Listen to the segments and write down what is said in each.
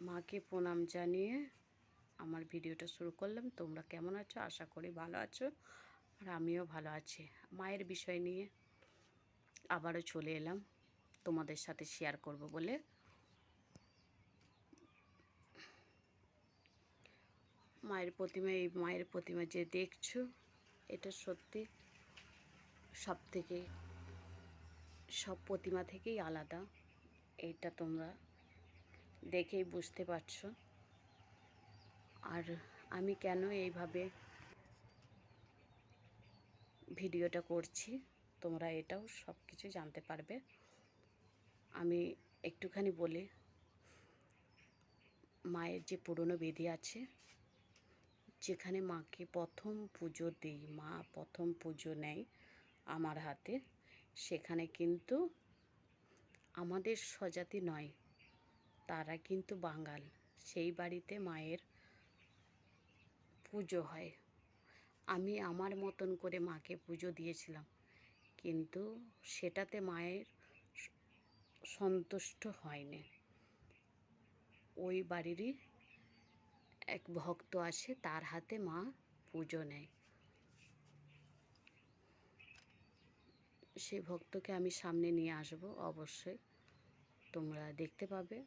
মাকে প্রণাম জানিয়ে আমার ভিডিওটা শুরু করলাম। তোমরা কেমন আছো? আশা করি ভালো আছো আর আমিও ভালো আছি। মায়ের বিষয় নিয়ে আবারও চলে এলাম তোমাদের সাথে শেয়ার করব বলে। মায়ের প্রতিমা, এই মায়ের প্রতিমা যে দেখছ, এটা সত্যি সব থেকে সব প্রতিমা থেকেই আলাদা। এটা তোমরা দেখেই বুঝতে পারছ। আর আমি কেন এইভাবে ভিডিওটা করছি, তোমরা এটাও সব কিছু জানতে পারবে। আমি একটুখানি বলি, মায়ের যে পুরনো বিধি আছে, যেখানে মাকে প্রথম পুজো দিই, মা প্রথম পুজো নেয় আমার হাতে, সেখানে কিন্তু আমাদের স্বজাতি নয়। তারা কিন্তু বাঙাল। সেই বাড়িতে মায়ের পুজো হয়। আমি আমার মতন করে মাকে পুজো দিয়েছিলাম। কিন্তু সেটাতে মায়ের সন্তুষ্ট হয়নি। ওই বাড়িরই এক ভক্ত আসে, তার হাতে মা পুজো নেয়। সেই ভক্তকে আমি সামনে নিয়ে আসব, অবশ্যই। তোমরা দেখতে পাবে।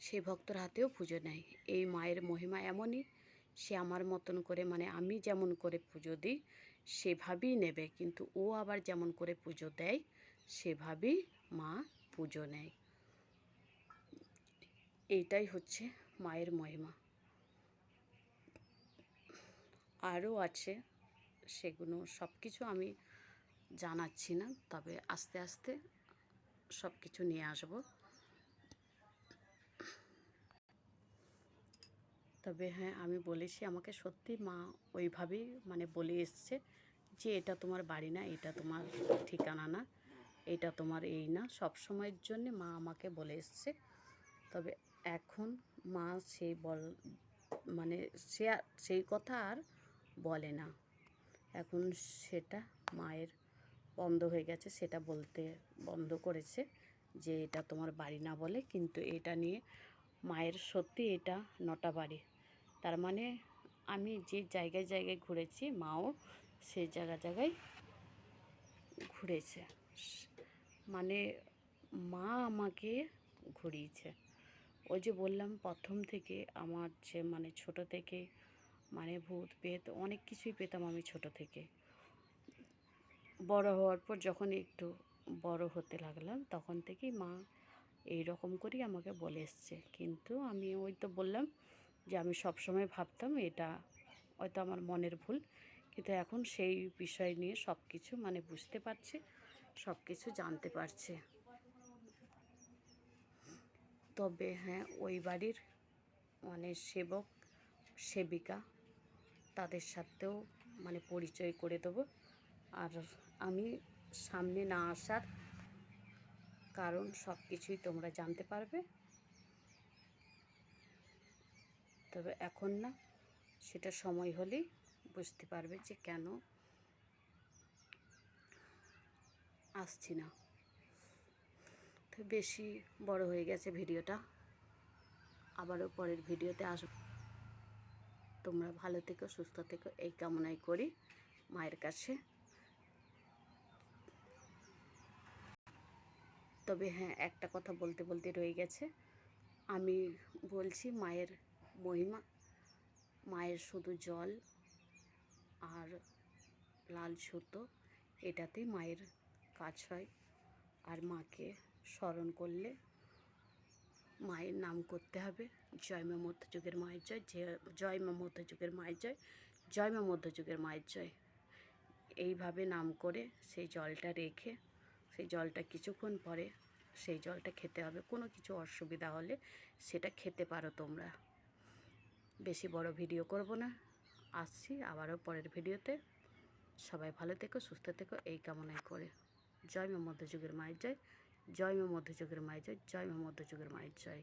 সেই ভক্তর হাতেও পুজো নেয়। এই মায়ের মহিমা এমনই, সে আমার মতন করে মানে আমি যেমন করে পুজো দিই, সেভাবেই নেবে। কিন্তু ও আবার যেমন করে পুজো দেয়, সেভাবেই মা পুজো নেয়। এইটাই হচ্ছে মায়ের মহিমা। আরও আছে সেগুলো সব কিছু আমি জানাচ্ছি না, তবে আস্তে আস্তে সব কিছু নিয়ে আসব। তবে হ্যাঁ আমি বলেছি আমাকে সত্যি মা ওইভাবেই মানে বলে এসছে যে এটা তোমার বাড়ি না, এটা তোমার ঠিকানা না, এটা তোমার এই না। সব সময়ের জন্যে মা আমাকে বলে এসছে। তবে এখন মা সেই বল মানে সে সেই কথা আর বলে না। এখন সেটা মায়ের বন্ধ হয়ে গেছে, সেটা বলতে বন্ধ করেছে যে এটা তোমার বাড়ি না বলে, কিন্তু এটা নিয়ে মায়ের সত্যি এটা নটা বাড়ি। তার মানে আমি যে জায়গায় জায়গায় ঘুরেছি, মাও সেই জায়গা জায়গায় ঘুরেছে। মানে মা আমাকে ঘুরিয়েছে। ওই যে বললাম, প্রথম থেকে আমার যে মানে ছোট থেকে মানে ভূত পেত অনেক কিছুই পেতাম আমি ছোট থেকে। বড় হওয়ার পর যখন একটু বড় হতে লাগলাম, তখন থেকেই মা এই রকম করেই আমাকে বলে এসছে। কিন্তু আমি ওই তো বললাম যে আমি সবসময় ভাবতাম এটা হয়তো আমার মনের ভুল। কিন্তু এখন সেই বিষয় নিয়ে সব কিছু মানে বুঝতে পারছে সব কিছু জানতে পারছে। তবে হ্যাঁ ওই বাড়ির মানে সেবক, সেবিকা তাদের সাথেও মানে পরিচয় করে দেবো। আর আমি সামনে না আসার কারণ সব কিছুই তোমরা জানতে পারবে। তবে এখন না, সেটা সময় হলেই বুঝতে পারবে যে কেন আসছি না। তো বেশি বড় হয়ে গেছে ভিডিওটা। আবারও পরের ভিডিওতে আসব তোমরা ভালো থেকো, সুস্থ থেকো, এই কামনাই করি মায়ের কাছে। তবে হ্যাঁ একটা কথা বলতে বলতে রয়ে গেছে। আমি বলছি মায়ের মহিমা, মায়ের শুধু জল আর লাল সুতো, এটাতেই মায়ের কাজ হয়। আর মাকে স্মরণ করলে মায়ের নাম করতে হবে। জয় মা মধ্যযুগের মায়ের জয় জয় মা মধ্যযুগের মায়ের জয় জয় মা মধ্যযুগের মায়ের জয়। এইভাবে নাম করে সেই জলটা রেখে সেই জলটা কিছুক্ষণ পরে সেই জলটা খেতে হবে। কোনো কিছু অসুবিধা হলে সেটা খেতে পারো তোমরা। বেশি বড় ভিডিও করব না। আসছি আবারও পরের ভিডিওতে। সবাই ভালো থেকো, সুস্থ থেকো, এই কামনায় করে। জয় মধ্যযুগের মায়ের জয় জয় মধ্যযুগের মায়ের জয় জয় মধ্যযুগের মায়ের জয়।